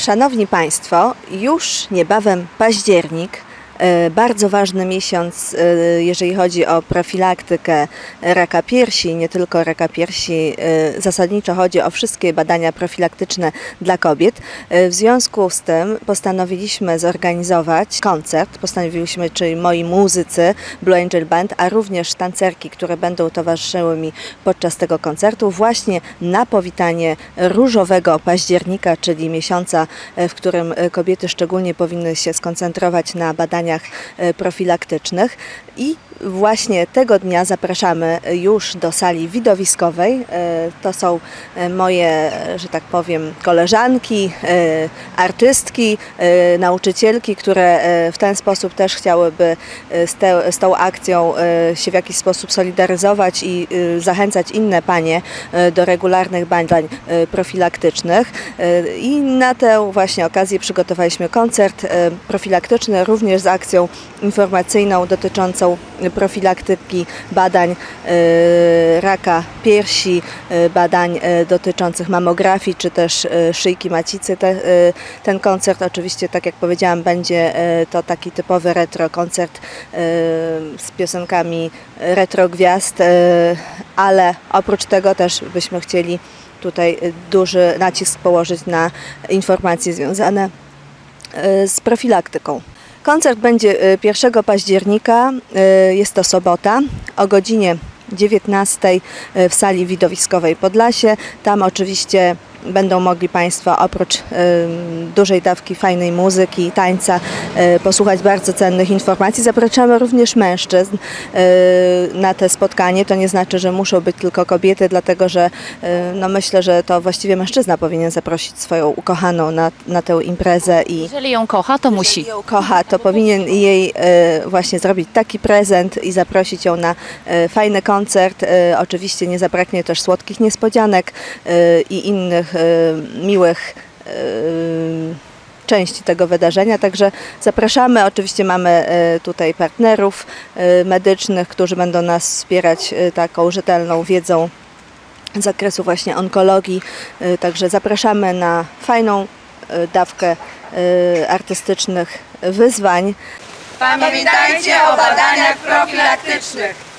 Szanowni Państwo, już niebawem październik. E, Bardzo ważny miesiąc, e, jeżeli chodzi o profilaktykę raka piersi, nie tylko raka piersi. e, Zasadniczo chodzi o wszystkie badania profilaktyczne dla kobiet. W związku z tym postanowiliśmy zorganizować koncert. Postanowiliśmy, czyli moi muzycy, Blue Angel Band, a również tancerki, które będą towarzyszyły mi podczas tego koncertu, właśnie na powitanie różowego października, czyli miesiąca, w którym kobiety szczególnie powinny się skoncentrować na badaniach e, profilaktycznych. I właśnie tego dnia zapraszamy już do sali widowiskowej. E, To są e, moje, że tak powiem, koleżanki, artystki, nauczycielki, które w ten sposób też chciałyby z, te, z tą akcją się w jakiś sposób solidaryzować i zachęcać inne panie do regularnych badań profilaktycznych. I na tę właśnie okazję przygotowaliśmy koncert profilaktyczny również z akcją informacyjną dotyczącą profilaktyki badań e, raka piersi, e, badań e, dotyczących mamografii czy też szyjki macicy. Te, ten koncert oczywiście, tak jak powiedziałam, będzie to taki typowy retro koncert z piosenkami retro gwiazd, ale oprócz tego też byśmy chcieli tutaj duży nacisk położyć na informacje związane z profilaktyką. Koncert będzie e, 1 października, e, jest to sobota, o godzinie 19 e, w sali widowiskowej Podlasie. Tam oczywiście będą mogli Państwo oprócz e, dużej dawki fajnej muzyki i tańca e, posłuchać bardzo cennych informacji. Zapraszamy również mężczyzn e, na te spotkanie. To nie znaczy, że muszą być tylko kobiety, dlatego że no myślę, że to właściwie mężczyzna powinien zaprosić swoją ukochaną na, na tę imprezę i Jeżeli ją kocha, to musi. jeżeli ją kocha, to powinien jej właśnie zrobić taki prezent i zaprosić ją na fajny koncert. Oczywiście nie zabraknie też słodkich niespodzianek i innych e, miłych e, części tego wydarzenia. Także zapraszamy. Oczywiście mamy e, tutaj partnerów medycznych, którzy będą nas wspierać taką rzetelną wiedzą z zakresu właśnie onkologii. Także zapraszamy na fajną dawkę artystycznych wyzwań. Pamiętajcie o badaniach profilaktycznych.